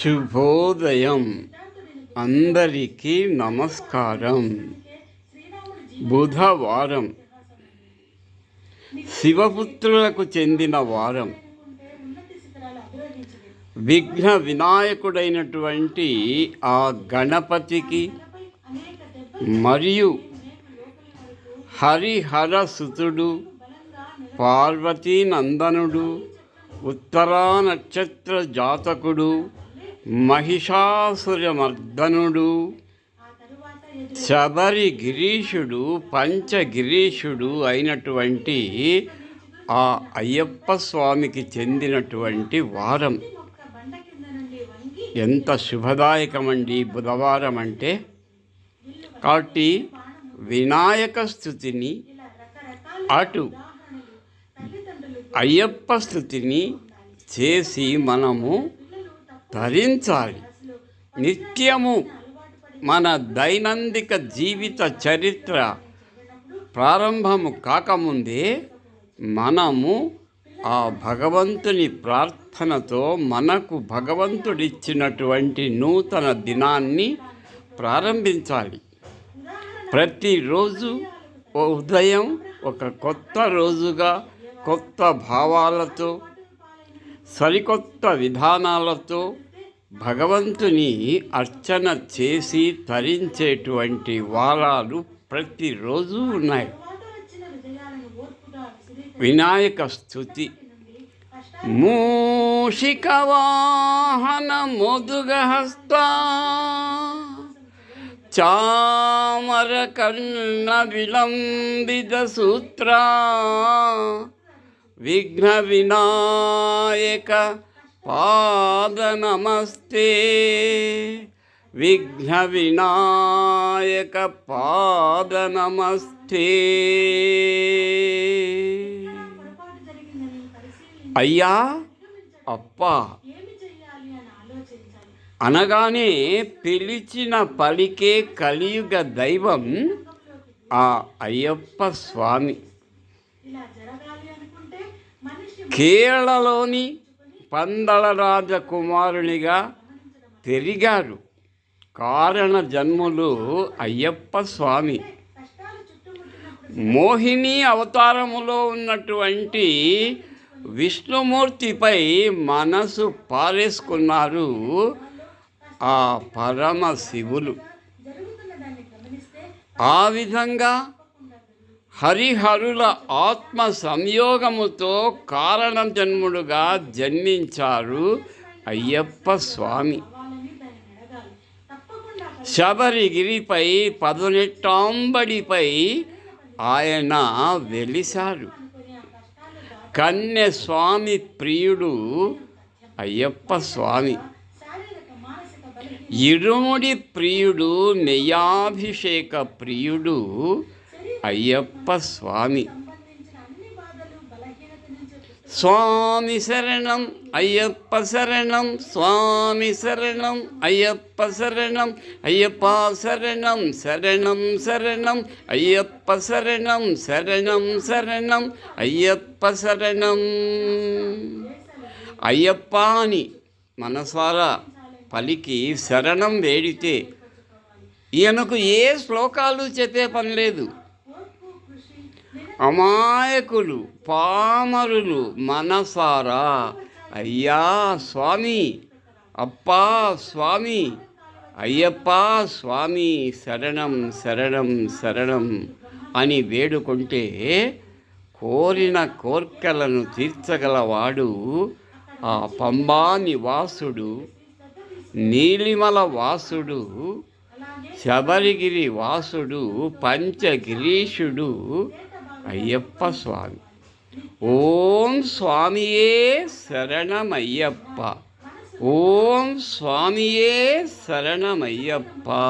శుభోదయం. అందరికీ నమస్కారం. బుధవారం. శివపుత్రులకు చెందిన వారం. విఘ్న వినాయకుడైనటువంటి ఆ గణపతికి మరియు హరిహర సుతుడు పార్వతీ నందనుడు ఉత్తరా నక్షత్ర జాతకుడు మహిషాసురమర్దనుడు శబరి గిరీషుడు పంచగిరీషుడు అయినటువంటి ఆ అయ్యప్ప స్వామికి చెందినటువంటి వారం. ఎంత శుభదాయకమండి బుధవారం అంటే. కాబట్టి వినాయక స్థుతిని అటు అయ్యప్ప స్థుతిని చేసి మనము ధరించాలి. నిత్యము మన దైనందిక జీవిత చరిత్ర ప్రారంభము కాకముందే మనము ఆ భగవంతుని ప్రార్థనతో మనకు భగవంతుడిచ్చినటువంటి నూతన దినాన్ని ప్రారంభించాలి. ప్రతిరోజు ఉదయం ఒక కొత్త రోజుగా కొత్త భావాలతో సరికొత్త విధానాలతో భగవంతుని అర్చన చేసి తరించేటువంటి వారాలు ప్రతిరోజు ఉన్నాయి. వినాయక స్థుతి మూషిక వాహన మధుగహస్త చామర కర్ణ విలంబిత సూత్రా విఘ్న వినాయక పాద నమస్తే విఘ్న వినాయక పాద నమస్తే అయ్యా అప్ప. అనగానే పిలిచిన పలికే కలియుగ దైవం ఆ అయ్యప్ప స్వామి. కేరళలోని పందల రాజకుమారునిగా పెరిగారు కారణ జన్ములు అయ్యప్ప స్వామి. మోహిని అవతారములో ఉన్నటువంటి విష్ణుమూర్తిపై మనసు పారేసుకున్నారు ఆ పరమ శివులు. ఆ విధంగా హరిహరుల ఆత్మ సంయోగముతో కారణ జన్ముడుగా జన్మించారు అయ్యప్ప స్వామి. శబరిగిరిపై పదునెట్టాంబడిపై ఆయన వెలిశారు. కన్య స్వామి ప్రియుడు అయ్యప్ప స్వామి. ఇరుముడి ప్రియుడు నెయ్యాభిషేక ప్రియుడు అయ్యప్ప స్వామి. స్వామి శరణం అయ్యప్ప శరణం స్వామి శరణం అయ్యప్ప శరణం అయ్యప్ప శరణం శరణం శరణం అయ్యప్ప శరణం శరణం శరణం అయ్యప్ప శరణం. అయ్యప్ప అని మనసారా పలికి శరణం వేడితే ఈయనకు ఏ శ్లోకాలు చెప్పే పని లేదు. అమాయకులు పామరులు మనసారా? అయ్యా స్వామి అప్పా స్వామి అయ్యప్ప స్వామి శరణం శరణం శరణం అని వేడుకుంటే కోరిన కోర్కెలను తీర్చగలవాడు ఆ పంబా నివాసుడు నీలిమల వాసుడు శబరిగిరి వాసుడు పంచగిరీషుడు ஐயப்ப சுவாமி. ஓம் சுவாமியே சரணம் ஐயப்பா ஓம் சுவாமியே சரணம் ஐயப்பா